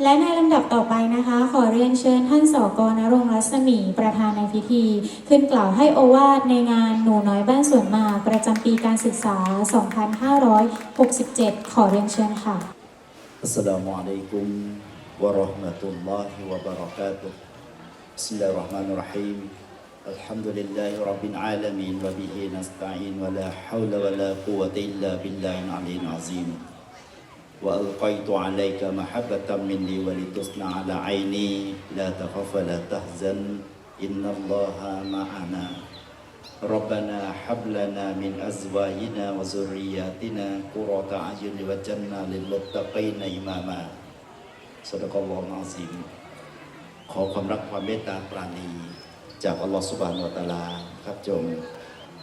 และในลำดับต่อไปนะคะ ขอเรียนเชิญท่านสกนรงค์รัศมี ประธานในพิธี ขึ้นกล่าวให้โอวาทในงานหนูน้อยบ้านสวนหมากประจำปีการศึกษา 2567 ขอเรียนเชิญค่ะ السلام عليكم ورحمة الله وبركاته بسم الله الرحمن الرحيم الحمد لله رب العالمين وبه نستعين ولا حول ولا قوة إلا بالله العلي العظيم وألقيت عليك محبة مني ولتصنع على عيني لا تخف ولا تحزن إن الله معنا ربنا هب لنا من أزواجنا وذرياتنا قرة أعين وجعلنا للمتقين إماما صدق الله العظيم ขอความรักความเมตตาปราณี จากอัลลอฮฺสุบานวะตะอาลาครับจง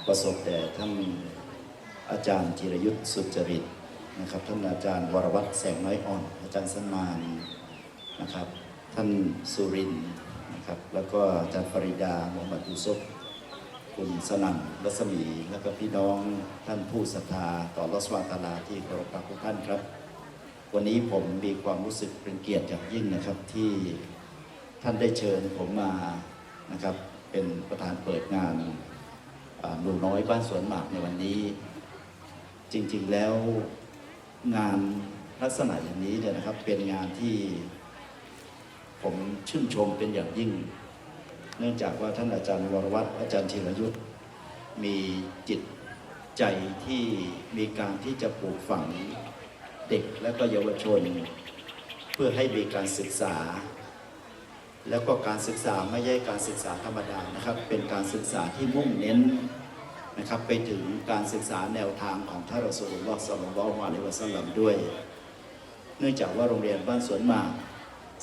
ประสบแด่ท่านอาจารย์จิรยุทธสุจริต นะครับท่านอาจารย์วรวัตรแสงน้อยอ่อน อาจารย์สันมานนะครับ ท่านสุรินนะครับ แล้วก็อาจารย์ฟริดาหมุฮัมมัดยูซุฟคุณสนั่นรัศมี และก็พี่น้องท่านผู้ศรัทธาต่อรัสวาตาลาที่เคารพรักทุกท่านครับ วันนี้ผมมีความรู้สึกเป็นเกียรติอย่างยิ่งนะครับที่ท่านได้เชิญผมมานะครับเป็นประธานเปิดงานหนูน้อยบ้านสวนหมากในวันนี้ จริงๆแล้ว งานลักษณะอย่างนี้เนี่ยนะครับเป็นงานที่ผมชื่นชมเป็นอย่างยิ่ง เนื่องจากว่าท่านอาจารย์วรวัตรอาจารย์ธีรยุทธ์มีจิตใจที่มีการที่จะปลูกฝังเด็กและก็เยาวชน เพื่อให้มีการศึกษา แล้วก็การศึกษาไม่ใช่การศึกษาธรรมดานะครับ เป็นการศึกษาที่มุ่งเน้น นะครับไปถึงการศึกษาแนวทางของท่านรอสูลลอสลลัลลอฮุอะลัยฮิวะสัลลัมด้วย เนื่องจากว่าโรงเรียนบ้านสวนมา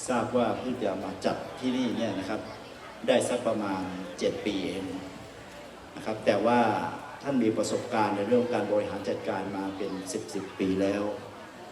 ทราบว่าเพิ่งจะมาจัดที่นี่เนี่ยนะครับ ได้สักประมาณ 7 ปีเองนะครับ แต่ว่าท่านมีประสบการณ์ในเรื่องการบริหารจัดการมาเป็น 10บสปีแล้ว